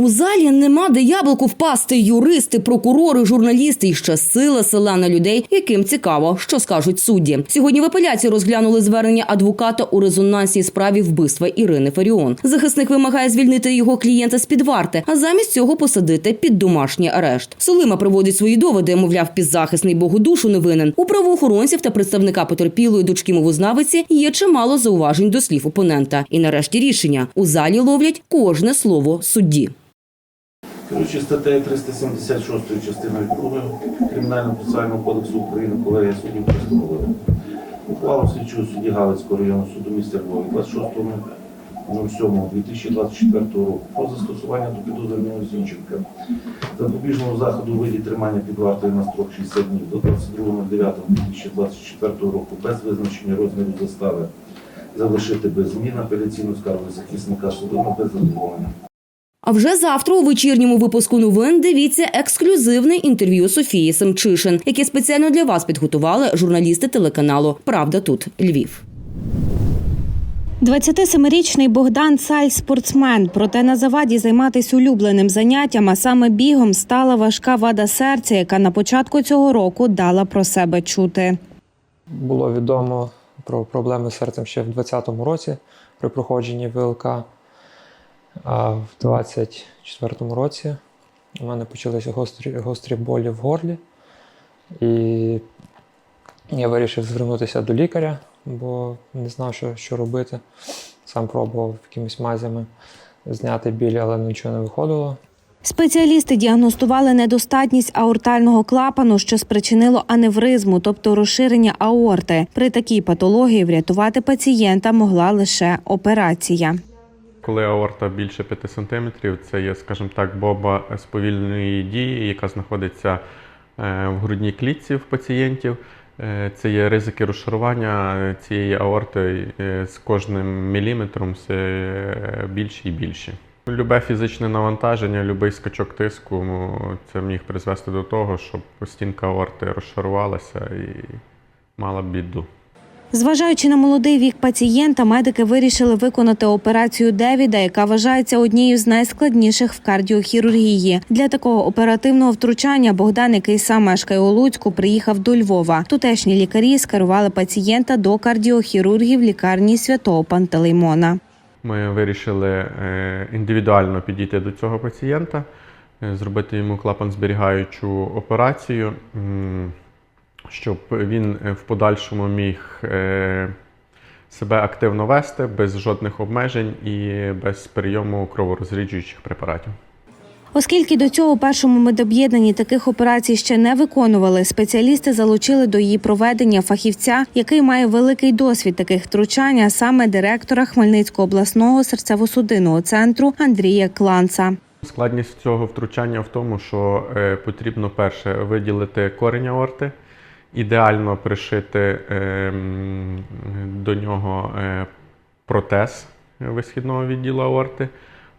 У залі нема де яблуку впасти. Юристи, прокурори, журналісти і ще сила села на людей, яким цікаво, що скажуть судді. Сьогодні в апеляції розглянули звернення адвоката у резонансній справі вбивства Ірини Фаріон. Захисник вимагає звільнити його клієнта з під варти, а замість цього посадити під домашній арешт. Солима приводить свої доводи, мовляв, підзахисний Богодушу не винен. У правоохоронців та представника потерпілої дочки мовознавиці є чимало зауважень до слів опонента. І нарешті рішення у залі ловлять кожне слово судді. Керуючи статтею 376 частиною 2 Кримінального процесуального кодексу України колегія суддів постановила ухвалу слідчого судді Галицького районного суду міста Львова 26.07.2024 року про застосування до підозрюваного Зінченка запобіжного заходу у виді тримання під вартою на строк 60 днів до 22.09.2024 року без визначення розміру застави залишити без змін апеляційну скаргу захисника суду без задоволення. А вже завтра у вечірньому випуску новин дивіться ексклюзивне інтерв'ю Софії Семчишин, яке спеціально для вас підготували журналісти телеканалу Правда тут Львів. 27-річний Богдан Саль спортсмен, проте на заваді займатися улюбленим заняттям, а саме бігом, стала важка вада серця, яка на початку цього року дала про себе чути. Було відомо про проблеми з серцем ще в 2020 році при проходженні ВЛК. А в 2024 році у мене почалися гострі, гострі болі в горлі. І я вирішив звернутися до лікаря, бо не знав, що, що робити. Сам пробував якимись мазями зняти біль, але нічого не виходило. Спеціалісти діагностували недостатність аортального клапану, що спричинило аневризму, тобто розширення аорти. При такій патології врятувати пацієнта могла лише операція. Коли аорта більше 5 см, це є, скажімо так, бомба сповільненої дії, яка знаходиться е, в грудній клітці в пацієнтів. Е, Це є ризики розшарування цієї аорти е, з кожним міліметром все е, більші і більші. Любе фізичне навантаження, будь-який скачок тиску, це міг призвести до того, щоб стінка аорти розшарувалася і мала біду. Зважаючи на молодий вік пацієнта, медики вирішили виконати операцію Девіда, яка вважається однією з найскладніших в кардіохірургії. Для такого оперативного втручання Богдан, який сам мешкає у Луцьку, приїхав до Львова. Тутешні лікарі скерували пацієнта до кардіохірургів лікарні святого Пантелеймона. Ми вирішили е, індивідуально підійти до цього пацієнта, е, зробити йому клапан-зберігаючу операцію, м, щоб він е, в подальшому міг е, себе активно вести без жодних обмежень і без прийому кроворозріджуючих препаратів. Оскільки до цього першому медоб'єднанні таких операцій ще не виконували, спеціалісти залучили до її проведення фахівця, який має великий досвід таких втручань, а саме директора Хмельницького обласного серцево-судинного центру Андрія Кланца. Складність цього втручання в тому, що е, потрібно перше виділити корінь аорти, ідеально пришити е, до нього е, протез висхідного відділу аорти.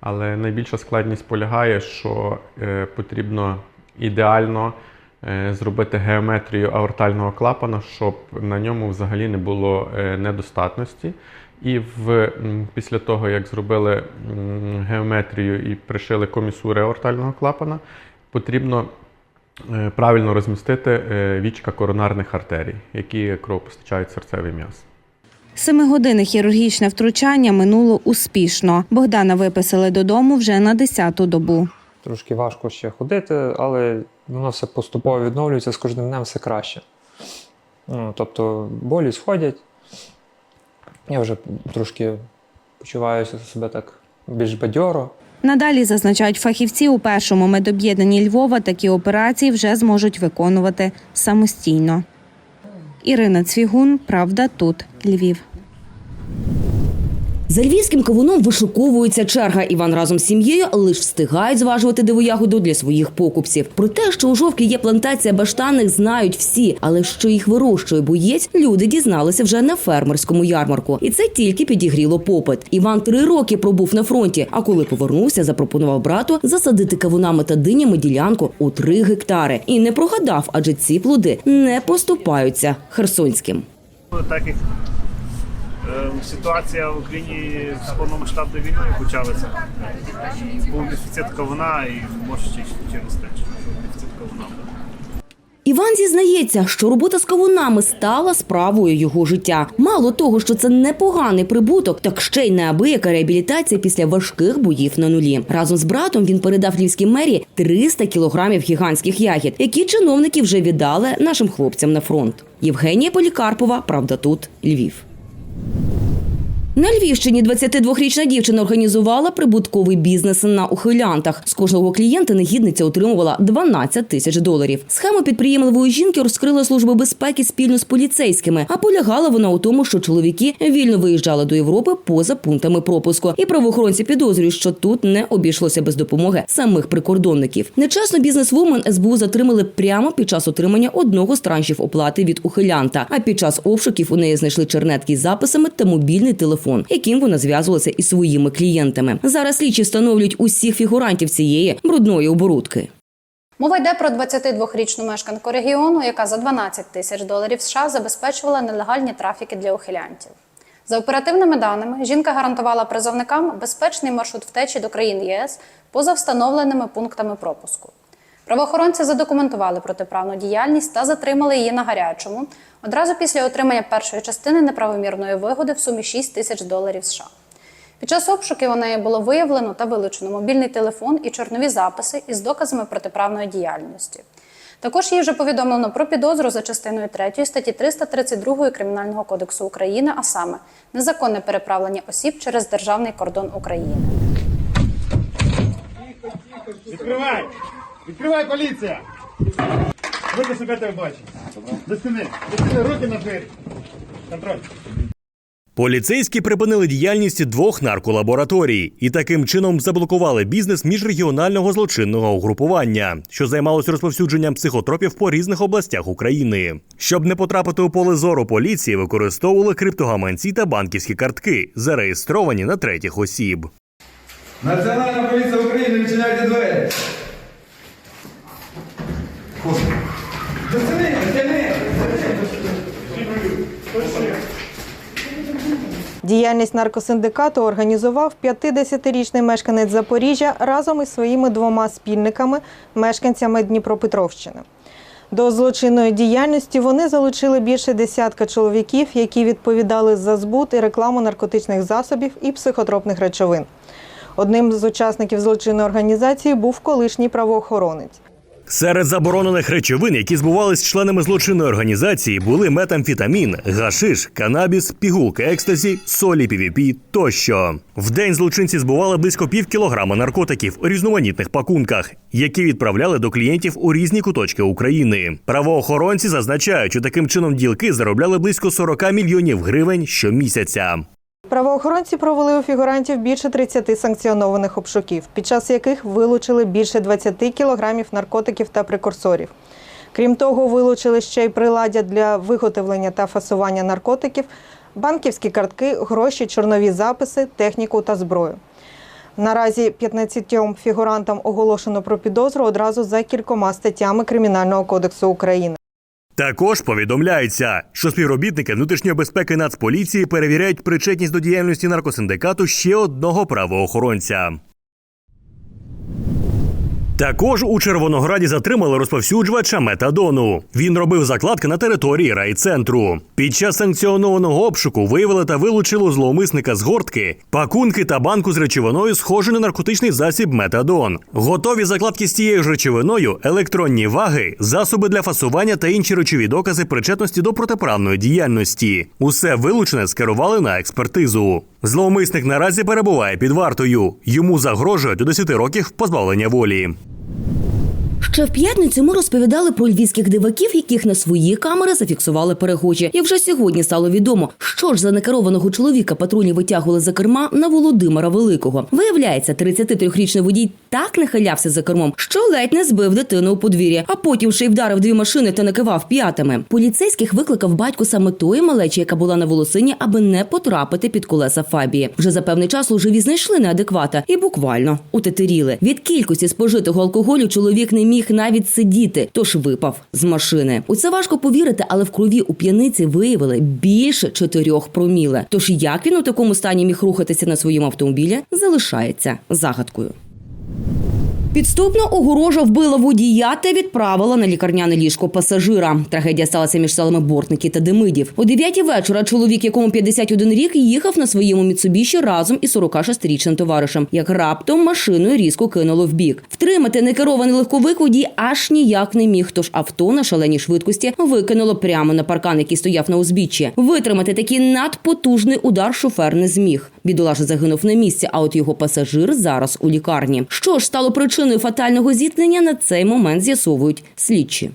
Але найбільша складність полягає, що е, потрібно ідеально е, зробити геометрію аортального клапана, щоб на ньому взагалі не було недостатності. І в, після того, як зробили геометрію і пришили комісури аортального клапана, потрібно правильно розмістити е, вічка коронарних артерій, які кровопостачають серцевий м'яз. Семигодинне хірургічне втручання минуло успішно. Богдана виписали додому вже на 10-ту добу. Трошки важко ще ходити, але воно все поступово відновлюється з кожним днем все краще. Ну, тобто болі сходять. Я вже трошки почуваюся себе так більш бадьоро. Надалі зазначають фахівці у першому медоб'єднанні Львова такі операції вже зможуть виконувати самостійно. Ірина Цвігун, Правда, тут Львів. За львівським кавуном вишуковується черга. Іван разом з сім'єю лише встигають зважувати дивоягоду для своїх покупців. Про те, що у жовкі є плантація баштанних, знають всі, але що їх вирощує боєць, люди дізналися вже на фермерському ярмарку, і це тільки підігріло попит. Іван три роки пробув на фронті. А коли повернувся, запропонував брату засадити кавунами та динями ділянку у три гектари. І не прогадав, адже ці плоди не поступаються херсонським. Так як Ситуація в Україні з повномасштабною війною почалася. Був дефіцит кавуна і може через те, що дефіцит кавуна. Іван зізнається, що робота з кавунами стала справою його життя. Мало того, що це непоганий прибуток, так ще й неабияка реабілітація після важких боїв на нулі. Разом з братом він передав львівській мерії 300 кілограмів гігантських ягід, які чиновники вже віддали нашим хлопцям на фронт. Євгенія Полікарпова, правда, тут Львів. На Львівщині 22-річна дівчина організувала прибутковий бізнес на ухилянтах. З кожного клієнта негідниця отримувала 12 тисяч доларів. Схему підприємливої жінки розкрила служба безпеки спільно з поліцейськими. А полягала вона у тому, що чоловіки вільно виїжджали до Європи поза пунктами пропуску. І правоохоронці підозрюють, що тут не обійшлося без допомоги самих прикордонників. Нечесно бізнесвумен СБУ затримали прямо під час отримання одного з траншів оплати від ухилянта. А під час обшуків у неї знайшли чернетки з записами та мобільний телефон, яким вона зв'язувалася із своїми клієнтами. Зараз слідчі встановлюють усіх фігурантів цієї брудної оборудки. Мова йде про 22-річну мешканку регіону, яка за 12 тисяч доларів США забезпечувала нелегальні трафіки для ухилянтів. За оперативними даними, жінка гарантувала призовникам безпечний маршрут втечі до країн ЄС поза встановленими пунктами пропуску. Правоохоронці задокументували протиправну діяльність та затримали її на гарячому одразу після отримання першої частини неправомірної вигоди в сумі 6 тисяч доларів США. Під час обшуків у неї було виявлено та вилучено мобільний телефон і чорнові записи із доказами протиправної діяльності. Також їй вже повідомлено про підозру за частиною 3 статті 332 Кримінального кодексу України, а саме незаконне переправлення осіб через державний кордон України. Відкривай! Відкривай поліція! Руки себе тебе бачить. До стіни. До стіни, руки на двері. Контроль. Поліцейські припинили діяльність двох нарколабораторій і таким чином заблокували бізнес міжрегіонального злочинного угрупування, що займалося розповсюдженням психотропів по різних областях України. Щоб не потрапити у поле зору поліції, використовували криптогаманці та банківські картки, зареєстровані на третіх осіб. Національна поліція України, відчиняйте двері. Діяльність наркосиндикату організував 50-річний мешканець Запоріжжя разом із своїми двома спільниками, мешканцями Дніпропетровщини. До злочинної діяльності вони залучили більше десятка чоловіків, які відповідали за збут і рекламу наркотичних засобів і психотропних речовин. Одним з учасників злочинної організації був колишній правоохоронець. Серед заборонених речовин, які збувались членами злочинної організації, були метамфетамін, гашиш, канабіс, пігулки екстазі, солі PVP тощо. В день злочинці збували близько пів кілограма наркотиків у різноманітних пакунках, які відправляли до клієнтів у різні куточки України. Правоохоронці зазначають, що таким чином ділки заробляли близько 40 мільйонів гривень щомісяця. Правоохоронці провели у фігурантів більше 30 санкціонованих обшуків, під час яких вилучили більше 20 кілограмів наркотиків та прекурсорів. Крім того, вилучили ще й приладдя для виготовлення та фасування наркотиків, банківські картки, гроші, чорнові записи, техніку та зброю. Наразі 15 фігурантам оголошено про підозру одразу за кількома статтями Кримінального кодексу України. Також повідомляється, що співробітники внутрішньої безпеки Нацполіції перевіряють причетність до діяльності наркосиндикату ще одного правоохоронця. Також у Червонограді затримали розповсюджувача метадону. Він робив закладки на території райцентру. Під час санкціонованого обшуку виявили та вилучили у зловмисника з гортки, пакунки та банку з речовиною, схожі на наркотичний засіб метадон. Готові закладки з цією ж речовиною, електронні ваги, засоби для фасування та інші речові докази причетності до протиправної діяльності. Усе вилучене скерували на експертизу. Зловмисник наразі перебуває під вартою. Йому загрожує до 10 років позбавлення волі. Ще в п'ятницю ми розповідали про львівських диваків, яких на свої камери зафіксували перехожі. І вже сьогодні стало відомо, що ж за некерованого чоловіка патрульні витягували за керма на Володимира Великого. Виявляється, 33-річний водій так нахилявся за кермом, що ледь не збив дитину у подвір'я, а потім ще й вдарив дві машини та накивав п'ятами. Поліцейських викликав батько саме тої малечі, яка була на волосині, аби не потрапити під колеса Фабії. Вже за певний час служиві знайшли неадеквата і буквально утетеріли. Від кількості спожитого алкоголю чоловік не міг навіть сидіти, тож випав з машини. У це важко повірити, але в крові у п'яниці виявили більше чотирьох проміле. Тож як він у такому стані міг рухатися на своєму автомобілі, залишається загадкою. Підступна огорожа вбила водія та відправила на лікарняне ліжко пасажира. Трагедія сталася між селами Бортники та Демидів. О 9 вечора чоловік, якому 51 рік, їхав на своєму Міцубіші разом із 46-річним товаришем. Як раптом машиною різко кинуло в бік. Втримати некерований легковик водій аж ніяк не міг. Тож авто на шаленій швидкості викинуло прямо на паркан, який стояв на узбіччі. Витримати такий надпотужний удар шофер не зміг. Бідолаша загинув на місці, а от його пасажир зараз у лікарні. Що ж стало причиною фатального зіткнення? На цей момент з'ясовують слідчі.